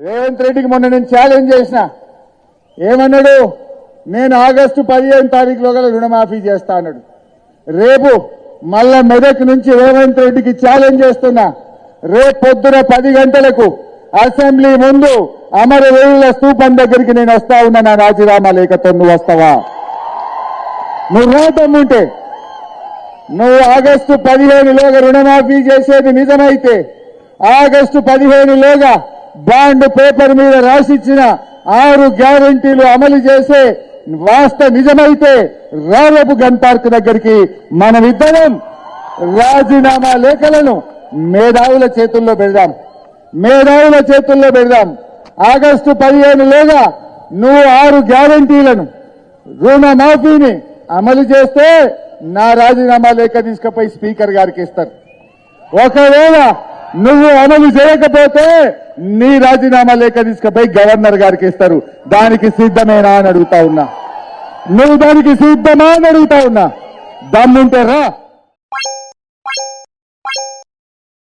రేవంత్ రెడ్డికి మొన్న నేను ఛాలెంజ్ చేసిన. ఏమన్నాడు? నేను ఆగస్టు పదిహేను తారీఖులో గల రుణమాఫీ చేస్తా అన్నాడు. రేపు మళ్ళా మెదక్ నుంచి రేవంత్ రెడ్డికి ఛాలెంజ్ చేస్తున్నా. రేపు పొద్దున పది గంటలకు అసెంబ్లీ ముందు అమరవీరుల స్తూపం దగ్గరికి నేను వస్తా ఉన్నా. నా రాజీనామా లేఖతో నువ్వు వస్తావా? నువ్వు రాదమ్ముంటే నువ్వు ఆగస్టు పదిహేనులోగా రుణమాఫీ చేసేది నిజమైతే ఆగస్టు పదిహేనులోగా బాండ్ పేపర్ మీద రాసిచ్చిన ఆరు గ్యారంటీలు అమలు చేసే వాస్త నిజమైతే రారపు గన్ పార్క్ దగ్గరికి మనమిద్దరం రాజీనామా లేఖలను మేధావుల చేతుల్లో పెడదాం. మేధావుల చేతుల్లో పెడదాం. ఆగస్టు పదిహేను లేదా నువ్వు ఆరు గ్యారంటీలను రుణమాఫీని అమలు చేస్తే నా రాజీనామా లేఖ తీసుకుపోయి స్పీకర్ గారికి ఇస్తారు. ఒకవేళ నువ్వు అమలు చేయకపోతే నీ రాజీనామా లేఖ తీసుకుపోయి గవర్నర్ గారికి ఇస్తారు. దానికి సిద్ధమేనా అని అడుగుతా ఉన్నా. నువ్వు దానికి సిద్ధమా అని అడుగుతా ఉన్నా. దమ్ముంటే రా.